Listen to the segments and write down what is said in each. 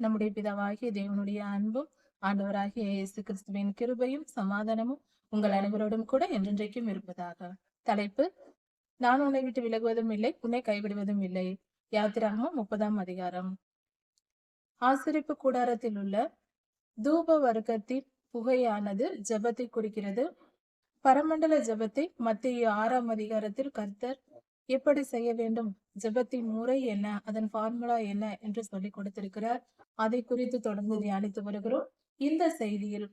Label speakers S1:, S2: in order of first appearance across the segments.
S1: நம்முடைய பிதாவாகிய தேவனுடைய அன்பும் ஆண்டவராகிய இயேசு கிறிஸ்துவின் கிருபையும் சமாதானமும் உங்கள் அனைவரோடும் கூட என்றென்றைக்கும் இருப்பதாக. தலைப்பு நான் உன்னை விட்டு விலகுவதும் இல்லை உன்னை கைவிடுவதும் இல்லை. யாத்திராகமும் முப்பதாம் அதிகாரம். ஆசிரிப்பு கூடாரத்தில் உள்ள தூப வர்க்கத்தின் புகையானது ஜபத்தை குறிக்கிறது பரமண்டல ஜபத்தை மத்திய ஆறாம் அதிகாரத்தில் கர்த்தர் எப்படி செய்ய வேண்டும்? ஜபத்தின் முறை என்ன? அதன் ஃபார்முலா என்ன? என்று சொல்லி கொடுத்திருக்கிறார். அதை குறித்து தொடர்ந்து தியானித்து வருகிறோம். இந்த செய்தியில்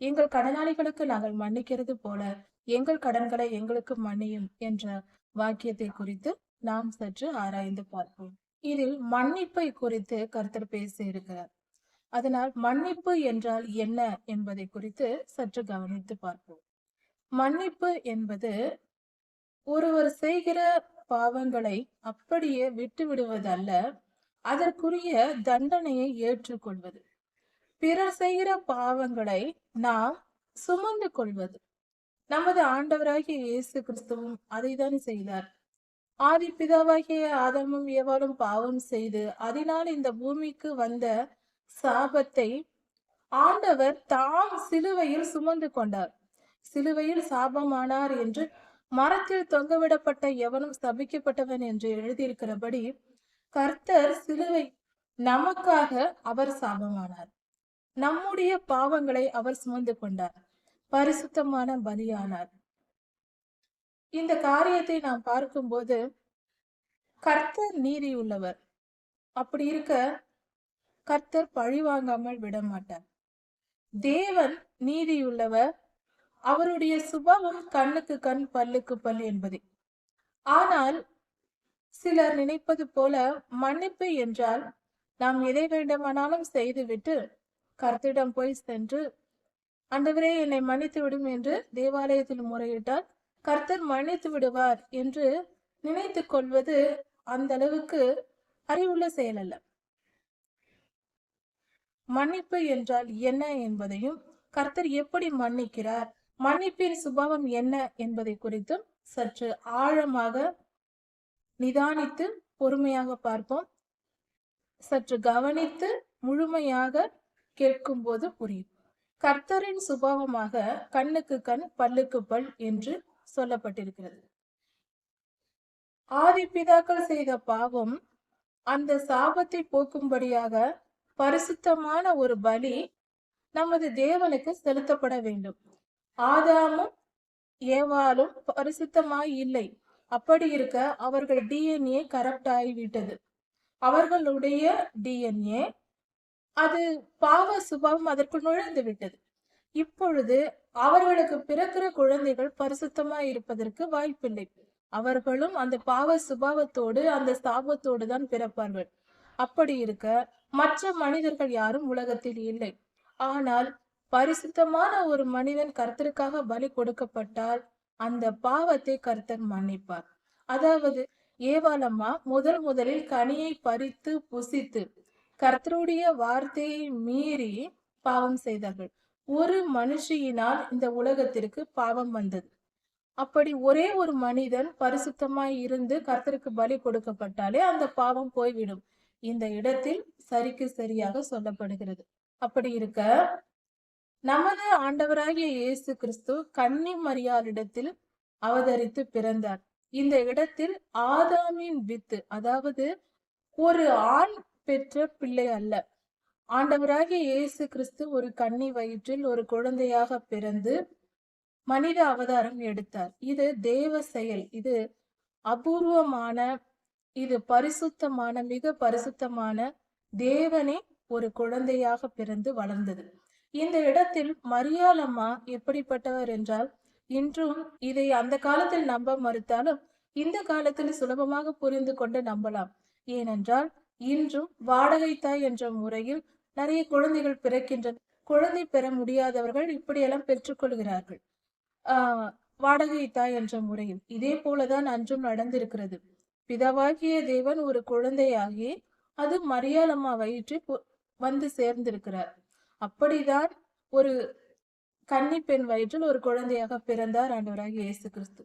S1: எங்கள் கடனாளிகளுக்கு நாங்கள் மன்னிக்கிறது போல எங்கள் கடன்களை எங்களுக்கு மன்னியும் என்ற வாக்கியத்தை குறித்து நாம் சற்று ஆராய்ந்து பார்ப்போம். இதில் மன்னிப்பை குறித்து கருத்தர் பேசி இருக்கிறார் அதனால் மன்னிப்பு என்றால் என்ன என்பதை குறித்து சற்று கவனித்து பார்ப்போம். மன்னிப்பு என்பது ஒருவர் செய்கிற பாவங்களை அப்படியே விட்டு விடுவதல்ல அதற்குரிய தண்டனையை ஏற்றுக்கொள்வது. பிறர் செய்கிற பாவங்களை நாம் சுமந்து கொள்வது. நமது ஆண்டவராகிய இயேசு கிறிஸ்துவும் அதைதான் செய்தார். ஆதி பிதாவாகிய ஆதமும் ஏவாலும் பாவம் செய்து அதனால் இந்த பூமிக்கு வந்த சாபத்தை ஆண்டவர் தாம் சிலுவையில் சுமந்து கொண்டார். சிலுவையில் சாபமானார் என்று மரத்தில் தொங்கவிடப்பட்ட எவனும் ஸ்தபிக்கப்பட்டவன் என்று எழுதியிருக்கிறபடி கர்த்தர் சிலுவை நமக்காக அவர் சாபமானார். நம்முடைய பாவங்களை அவர் சுமந்து கொண்டார். பரிசுத்தமான பலியானார். இந்த காரியத்தை நாம் பார்க்கும்போது கர்த்தர் நீதி உள்ளவர் அப்படி இருக்க கர்த்தர் பழி வாங்காமல் விட மாட்டார் தேவன் நீதியுள்ளவர். அவருடைய சுபாவம் கண்ணுக்கு கண் பல்லுக்கு பல் என்பதே. ஆனால் சிலர் நினைப்பது போல மன்னிப்பு என்றால் நாம் எதை வேண்டுமானாலும் செய்துவிட்டு கர்த்தரிடம் போய் சென்று அண்டவரே என்னை மன்னித்து விடும் என்று தேவாலயத்தில் முறையிட்டால் கர்த்தர் மன்னித்து விடுவார் என்று நினைத்து கொள்வது அந்த அளவுக்கு அறிவுள்ள செயல் அல்ல. மன்னிப்பு என்றால் என்ன என்பதையும் கர்த்தர் எப்படி மன்னிக்கிறார்? மன்னிப்பின் சுபாவம் என்ன என்பதை குறித்தும் சற்று ஆழமாக நிதானித்து பொறுமையாக பார்ப்போம். சற்று கவனித்து முழுமையாக கேட்கும் போது புரியும். கர்த்தரின் சுபாவமாக கண்ணுக்கு கண் பல்லுக்கு பல் என்று சொல்லப்பட்டிருக்கிறது. ஆதி பிதாக்கள் செய்த பாவம் அந்த சாபத்தை போக்கும்படியாக பரிசுத்தமான ஒரு பலி நமது தேவனுக்கு செலுத்தப்பட வேண்டும். ஆதாமும் ஏவாலும் பரிசுத்தமாய் இல்லை. அப்படி இருக்க அவர்கள் டிஎன்ஏ கரப்ட் ஆகிவிட்டது. அவர்களுடைய டிஎன்ஏ அது பாவ சுபாவம் அதற்குள் நுழைந்து விட்டது. இப்பொழுது அவர்களுக்கு பிறக்கிற குழந்தைகள் பரிசுத்தமாய் இருப்பதற்கு வாய்ப்பில்லை. அவர்களும் அந்த பாவ சுபாவத்தோடு அந்த சாபத்தோடு தான் பிறப்பார்கள். அப்படி இருக்க மற்ற மனிதர்கள் யாரும் உலகத்தில் இல்லை. ஆனால் பரிசுத்தமான ஒரு மனிதன் கர்த்தருக்காக பலி கொடுக்கப்பட்டால் அந்த பாவத்தை கர்த்தர் மன்னிப்பார். அதாவது ஏவாலம்மா முதல் முதலில் கனியை பறித்து புசித்து கர்த்தருடைய வார்த்தையை மீறி பாவம் செய்தார்கள். ஒரு மனுஷியினால் இந்த உலகத்திற்கு பாவம் வந்தது. அப்படி ஒரே ஒரு மனிதன் பரிசுத்தமாய் இருந்து கர்த்தருக்கு பலி கொடுக்கப்பட்டாலே அந்த பாவம் போய்விடும். இந்த இடத்தில் சரிக்கு சரியாக சொல்லப்படுகிறது. அப்படி இருக்க நமது ஆண்டவராகிய இயேசு கிறிஸ்து கன்னி மரியாளிடத்தில் அவதரித்து பிறந்தார். இந்த இடத்தில் ஆதாமின் வித்து அதாவது ஒரு ஆண் பெற்ற பிள்ளை அல்ல. ஆண்டவராகிய இயேசு கிறிஸ்து ஒரு கன்னி வயிற்றில் ஒரு குழந்தையாக பிறந்து மனித அவதாரம் எடுத்தார். இது தேவ செயல். இது அபூர்வமான இது பரிசுத்தமான மிக பரிசுத்தமான தேவனே ஒரு குழந்தையாக பிறந்து வளர்ந்தது. இந்த இடத்தில் மரியாளம்மா எப்படிப்பட்டவர் என்றால் இன்றும் இதை அந்த காலத்தில் நம்ப மறுத்தாலும் இந்த காலத்தில் சுலபமாக புரிந்து கொண்டு நம்பலாம். ஏனென்றால் இன்றும் வாடகை தாய் என்ற முறையில் நிறைய குழந்தைகள் பிறக்கின்றன. குழந்தை பெற முடியாதவர்கள் இப்படியெல்லாம் பெற்றுக்கொள்கிறார்கள் ஆஹ் வாடகை தாய் என்ற முறையில். இதே போலதான் அன்றும் நடந்திருக்கிறது. பிதாவாகிய தேவன் ஒரு குழந்தையாகி அது மரியாளம்மா வயிற்று வந்து சேர்ந்திருக்கிறார். அப்படிதான் ஒரு கன்னி பெண் வயிற்றில் ஒரு குழந்தையாக பிறந்தார் ஆண்டவராகிய இயேசு கிறிஸ்து.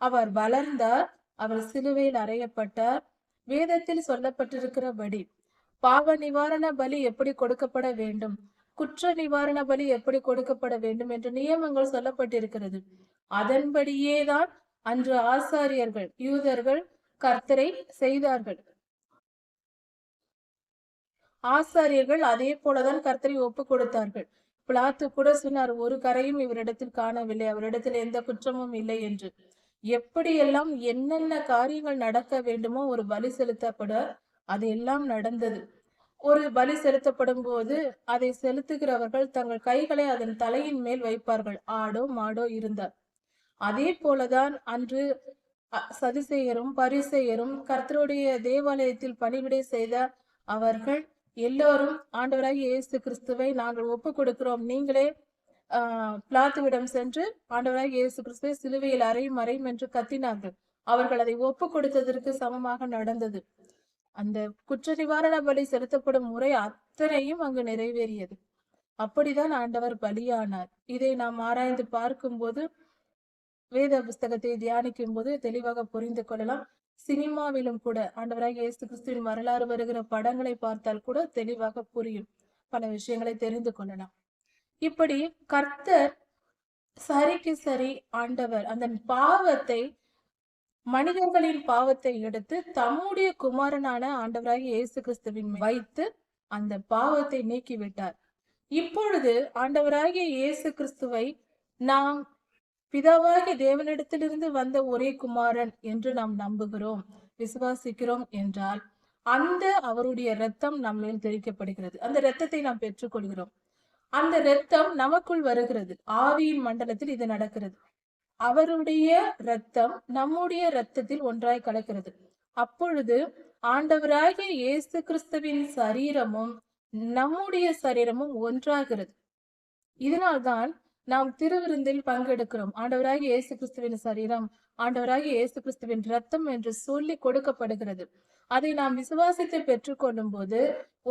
S1: அவர் வளர்ந்தார் அவர் சிலுவையில் அறையப்பட்டார். வேதத்தில் சொல்லப்பட்டிருக்கிறபடி பாவ நிவாரண பலி எப்படி கொடுக்கப்பட வேண்டும்? குற்ற நிவாரண பலி எப்படி கொடுக்கப்பட வேண்டும் என்ற நியமங்கள் சொல்லப்பட்டிருக்கிறது. அதன்படியே தான் அன்று ஆசாரியர்கள் யூதர்கள் கர்த்தரை செய்தார்கள். ஆசாரியர்கள் அதே போலதான் கர்த்தரை ஒப்பு கொடுத்தார்கள். பிளாத்து கூட சொன்னார் ஒரு கரையும் இவரிடத்தில் காணவில்லை. அவரிடத்தில் எந்த குற்றமும் இல்லை என்று. எப்படியெல்லாம் என்னென்ன காரியங்கள் நடக்க வேண்டுமோ ஒரு பலி செலுத்தப்பட அது எல்லாம் நடந்தது. ஒரு பலி செலுத்தப்படும் போது அதை செலுத்துகிறவர்கள் தங்கள் கைகளை அதன் தலையின் மேல் வைப்பார்கள். ஆடோ மாடோ இருந்தார். அதே போலதான் அன்று சதுசேயரும் பரிசேயரும் கர்த்தருடைய தேவாலயத்தில் பணிவிடை செய்த அவர்கள் எல்லோரும் ஆண்டவராகிய இயேசு கிறிஸ்துவை நாங்கள் ஒப்பு கொடுக்கிறோம் நீங்களே பிளாத்துவிடம் சென்று ஆண்டவராக இயேசு கிறிஸ்துவை சிலுவையில் அறையும் அறையும் என்று கத்தினார்கள். அவர்கள் அதை ஒப்பு கொடுத்ததற்கு சமமாக நடந்தது. அந்த குற்ற நிவாரண பலி செலுத்தப்படும் முறை அத்தனையும் அங்கு நிறைவேறியது. அப்படிதான் ஆண்டவர் பலியானார். இதை நாம் ஆராய்ந்து பார்க்கும்போது வேத புஸ்தகத்தை தியானிக்கும் போது தெளிவாக புரிந்து கொள்ளலாம். சினிமாவிலும் கூட ஆண்டவராக இயேசு கிறிஸ்துவின் வரலாறு வருகிற படங்களை பார்த்தால் கூட தெளிவாக புரியும். பல விஷயங்களை தெரிந்து கொள்ளலாம். இப்படி கர்த்தர் சரிக்கு சரி ஆண்டவர் அந்த பாவத்தை மனிதர்களின் பாவத்தை எடுத்து தம்முடைய குமாரனான ஆண்டவராக இயேசு கிறிஸ்துவின் வைத்து அந்த பாவத்தை நீக்கிவிட்டார். இப்பொழுது ஆண்டவராகிய இயேசு கிறிஸ்துவை நாம் பிதாவாகிய தேவனிடத்திலிருந்து வந்த ஒரே குமாரன் என்று நாம் நம்புகிறோம். விசுவாசிக்கிறோம் என்றால் அந்த அவருடைய இரத்தம் நம்மேல் தெளிக்கப்படுகிறது. அந்த இரத்தத்தை நாம் பெற்றுக்கொள்கிறோம். அந்த இரத்தம் நமக்குள் வருகிறது. ஆவியின் மண்டலத்தில் இது நடக்கிறது. அவருடைய இரத்தம் நம்முடைய இரத்தத்தில் ஒன்றாய் கலக்கிறது. அப்பொழுது ஆண்டவராகிய இயேசு கிறிஸ்துவின் சரீரமும் நம்முடைய சரீரமும் ஒன்றாகிறது. இதனால்தான் நாம் திருவிருந்தில் பங்கெடுக்கிறோம். ஆண்டவராகிய இயேசு கிறிஸ்துவின் சரீரம் ஆண்டவராகிய இயேசு கிறிஸ்துவின் ரத்தம் என்று சொல்லி கொடுக்கப்படுகிறது. அதை நாம் விசுவாசித்து பெற்றுக்கொள்ளும் போது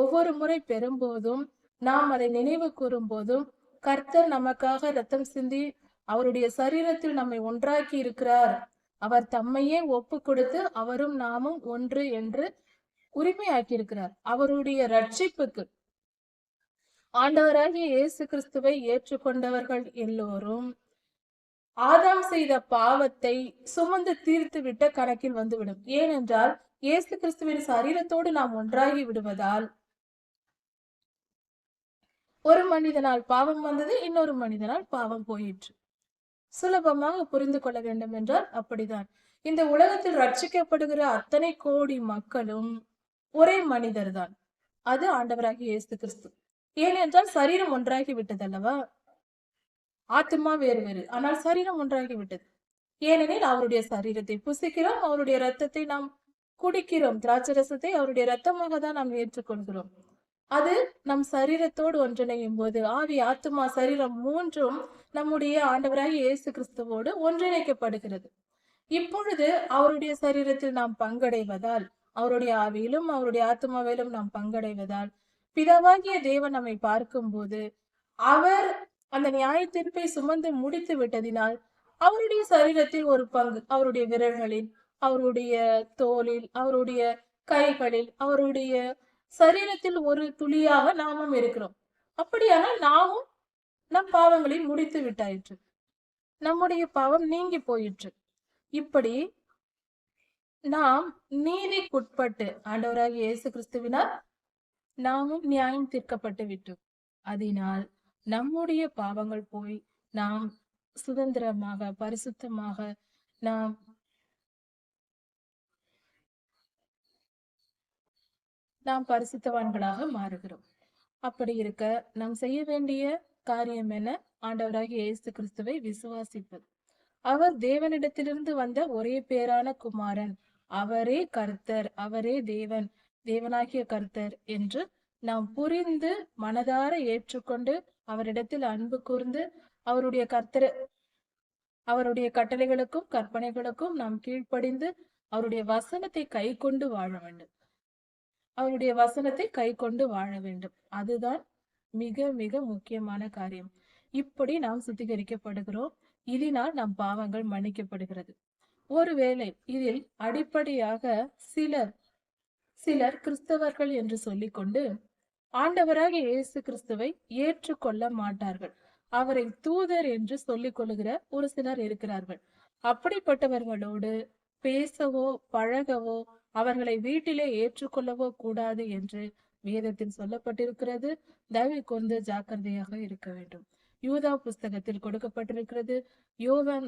S1: ஒவ்வொரு முறை பெறும்போதும் நாம் அதை நினைவு கூறும் போதும் கர்த்தர் நமக்காக ரத்தம் சிந்தி அவருடைய சரீரத்தில் நம்மை ஒன்றாக்கி இருக்கிறார். அவர் தம்மையே ஒப்பு கொடுத்து அவரும் நாமும் ஒன்று என்று உரிமையாக்கி இருக்கிறார் அவருடைய ரட்சிப்புக்கு ஆண்டவராகிய இயேசு கிறிஸ்துவை ஏற்றுக்கொண்டவர்கள் எல்லோரும் ஆதாம் செய்த பாவத்தை சுமந்து தீர்த்து விட்ட கணக்கில் வந்துவிடும். ஏனென்றால் இயேசு கிறிஸ்துவின் சரீரத்தோடு நாம் ஒன்றாகி விடுவதால் ஒரு மனிதனால் பாவம் வந்தது இன்னொரு மனிதனால் பாவம் போயிற்று. சுலபமாக புரிந்து கொள்ள வேண்டும் என்றால் அப்படிதான் இந்த உலகத்தில் ரட்சிக்கப்படுகிற அத்தனை கோடி மக்களும் ஒரே மனிதர்தான். அது ஆண்டவராகிய இயேசு கிறிஸ்து. ஏனென்றால் சரீரம் ஒன்றாகி விட்டது அல்லவா ஆத்மா வேறு வேறு. ஆனால் சரீரம் ஒன்றாகி விட்டது ஏனெனில் அவருடைய சரீரத்தை புசிக்கிறோம் அவருடைய ரத்தத்தை நாம் குடிக்கிறோம். திராட்சை ரசத்தை அவருடைய ரத்தமாக தான் நாம் ஏற்றுக்கொள்கிறோம். அது நம் சரீரத்தோடு ஒன்றிணையும் போது ஆவி ஆத்மா சரீரம் மூன்றும் நம்முடைய ஆண்டவராக இயேசு கிறிஸ்துவோடு ஒன்றிணைக்கப்படுகிறது. இப்பொழுது அவருடைய சரீரத்தில் நாம் பங்கடைவதால் அவருடைய ஆவியிலும் அவருடைய ஆத்மாவிலும் நாம் பங்கடைவதால் பிதாவாகிய தேவன் நம்மை பார்க்கும்போது அவர் அந்த நியாய தீர்ப்பை சுமந்து முடித்து விட்டதினால் அவருடைய சரீரத்தில் ஒரு பங்கு அவருடைய விரல்களில் அவருடைய தோலில் அவருடைய கைகளில் அவருடைய சரீரத்தில் ஒரு துளியாக நாமும் இருக்கிறோம். அப்படியானால் நாமும் நம் பாவங்களை முடித்து விட்டாயிற்று. நம்முடைய பாவம் நீங்கி போயிற்று. இப்படி நாம் நீதிக்குட்பட்டு ஆண்டவராகிய இயேசு கிறிஸ்துவினால் நாமும் நியாயம் தீர்க்கப்பட்டு விட்டோம். அதனால் நம்முடைய பாவங்கள் போய் நாம் சுதந்திரமாக பரிசுத்தமாக நாம் நாம் பரிசுத்தவான்களாக மாறுகிறோம். அப்படி இருக்க நாம் செய்ய வேண்டிய காரியம் என்ன? ஆண்டவராகிய இயேசு கிறிஸ்துவை விசுவாசிப்பது. அவர் தேவனிடத்திலிருந்து வந்த ஒரே பேரான குமாரன். அவரே கர்த்தர் அவரே தேவன். தேவனாகிய கர்த்தர் என்று நாம் புரிந்து மனதார ஏற்றுக்கொண்டு அவரிடத்தில் அன்பு கூர்ந்து அவருடைய கர்த்தர் அவருடைய கட்டளைகளுக்கும் கற்பனைகளுக்கும் நாம் கீழ்ப்படிந்து அவருடைய வசனத்தை கை கொண்டு வாழ வேண்டும். அவருடைய வசனத்தை கை கொண்டு வாழ வேண்டும். அதுதான் மிக மிக முக்கியமான காரியம். இப்படி நாம் சுத்திகரிக்கப்படுகிறோம். இதனால் நம் பாவங்கள் மன்னிக்கப்படுகிறது. ஒருவேளை இதில் அடிப்படையாக சிலர் சிலர் கிறிஸ்தவர்கள் என்று சொல்லிக்கொண்டு ஆண்டவராக இயேசு கிறிஸ்துவை ஏற்றுக்கொள்ள மாட்டார்கள். அவரை தூதர் என்று சொல்லிக் கொள்கிற ஒரு சிலர் இருக்கிறார்கள். அப்படிப்பட்டவர்களோடு பேசவோ பழகவோ அவர்களை வீட்டிலே ஏற்றுக்கொள்ளவோ கூடாது என்று வேதத்தில் சொல்லப்பட்டிருக்கிறது. தயவு கொண்டு ஜாக்கிரதையாக இருக்க வேண்டும். யூதா புஸ்தகத்தில் கொடுக்கப்பட்டிருக்கிறது. யோவான்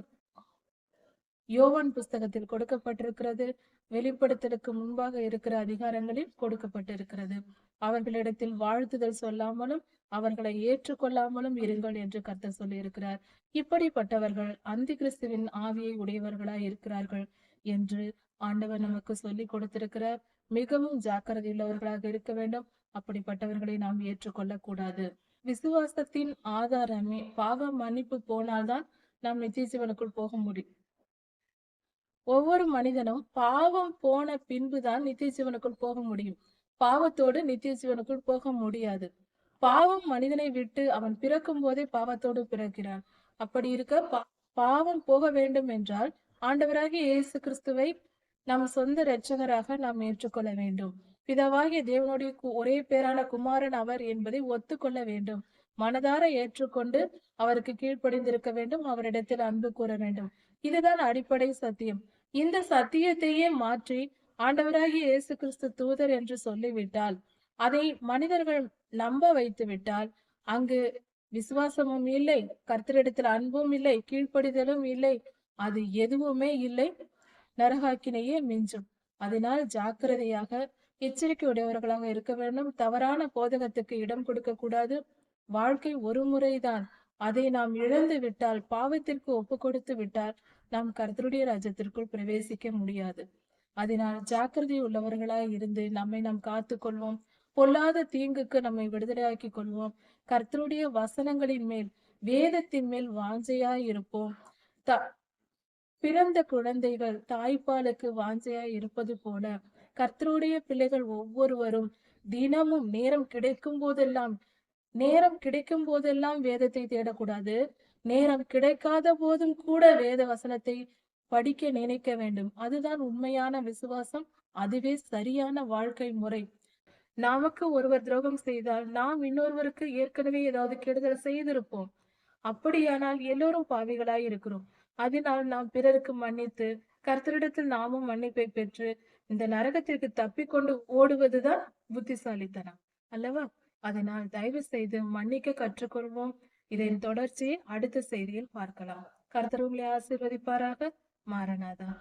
S1: யோவான் புஸ்தகத்தில் கொடுக்கப்பட்டிருக்கிறது. வெளிப்படுத்தலுக்கு முன்பாக இருக்கிற அதிகாரங்களில் கொடுக்கப்பட்டிருக்கிறது. அவர்களிடத்தில் வாழ்த்துதல் சொல்லாமலும் அவர்களை ஏற்றுக்கொள்ளாமலும் இருங்கள் என்று கர்த்தர் சொல்லியிருக்கிறார். இப்படிப்பட்டவர்கள் அந்தி கிறிஸ்துவின் ஆவியை உடையவர்களாய் இருக்கிறார்கள் என்று ஆண்டவர் நமக்கு சொல்லி கொடுத்திருக்கிறார். மிகவும் ஜாக்கிரதை உள்ளவர்களாக இருக்க வேண்டும். அப்படிப்பட்டவர்களை நாம் ஏற்றுக்கொள்ளக் கூடாது விசுவாசத்தின் ஆதாரமே. பாவ மன்னிப்பு போனால்தான் நாம் நித்திய ஜீவனுக்குள் போக முடியும் ஒவ்வொரு மனிதனும் பாவம் போன பின்புதான் நித்திய ஜீவனுக்குள் போக முடியும். பாவத்தோடு நித்திய ஜீவனுக்குள் போக முடியாது. பாவம் மனிதனை விட்டு அவன் பிறக்கும் போதே பாவத்தோடு பிறக்கிறான். அப்படி இருக்க பாவம் போக வேண்டும் என்றால் ஆண்டவராகிய இயேசு கிறிஸ்துவை நம் சொந்த இரட்சகராக நாம் ஏற்றுக்கொள்ள வேண்டும். பிதாவாகிய தேவனுடைய ஒரே பேரான குமாரன் அவர் என்பதை ஒத்துக்கொள்ள வேண்டும். மனதார ஏற்றுக்கொண்டு அவருக்கு கீழ்ப்படிந்திருக்க வேண்டும். அவரிடத்தில் அன்பு கூற வேண்டும். இதுதான் அடிப்படை சத்தியம். இந்த சத்தியத்தையே மாற்றி ஆண்டவராகிய இயேசு கிறிஸ்து தூதர் என்று சொல்லிவிட்டால் அதை மனிதர்கள் நம்ப வைத்து விட்டால் அங்கு விசுவாசமும் இல்லை கர்த்தரிடத்தில் அன்பும் இல்லை கீழ்ப்படிதலும் இல்லை அது எதுவுமே இல்லை. நரகாக்கினையே மிஞ்சும். அதனால் ஜாக்கிரதையாக எச்சரிக்கை உடையவர்களாக இருக்க வேண்டும். தவறான போதகத்துக்கு இடம் கொடுக்க கூடாது. வாழ்க்கை ஒரு முறைதான். அதை நாம் இழந்து விட்டால் பாவத்திற்கு ஒப்பு கொடுத்து விட்டால் நாம் கர்த்தருடைய ராஜ்யத்திற்குள் பிரவேசிக்க முடியாது. அதனால் ஜாக்கிரதை உள்ளவர்களாய் இருந்து நம்மை நாம் காத்து கொள்வோம் பொல்லாத தீங்குக்கு நம்மை விடுதலையாக்கி கொள்வோம். கர்த்தருடைய வசனங்களின் மேல் வேதத்தின் மேல் வாஞ்சையாய் இருப்போம். த பிறந்த குழந்தைகள் தாய்ப்பாலுக்கு வாஞ்சையாய் இருப்பது போல கர்த்தருடைய பிள்ளைகள் ஒவ்வொருவரும் தினமும் நேரம் கிடைக்கும் போதெல்லாம் நேரம் கிடைக்கும் போதெல்லாம் வேதத்தை தேடக்கூடாது. நேரம் கிடைக்காத போதும் கூட வேத வசனத்தை படிக்க நினைக்க வேண்டும். அதுதான் உண்மையான விசுவாசம். அதுவே சரியான வாழ்க்கை முறை. நமக்கு ஒருவர் துரோகம் செய்தால் நாம் இன்னொருவருக்கு ஏற்கனவே ஏதாவது கெடுதல் செய்திருப்போம். அப்படியானால் எல்லோரும் பாவிகளாய் இருக்கிறோம். அதனால் நாம் பிறருக்கு மன்னித்து கர்த்தரிடத்தில் நாமும் மன்னிப்பை பெற்று இந்த நரகத்திற்கு தப்பிக்கொண்டு ஓடுவதுதான் புத்திசாலித்தனம். அல்லவா? அதனால் தயவு செய்து மன்னிக்க கற்றுக்கொள்வோம். இதன் தொடர்ச்சியை அடுத்த செய்தியில் பார்க்கலாம். கர்த்தர் உங்களை ஆசீர்வதிப்பாராக. மாறனாதான்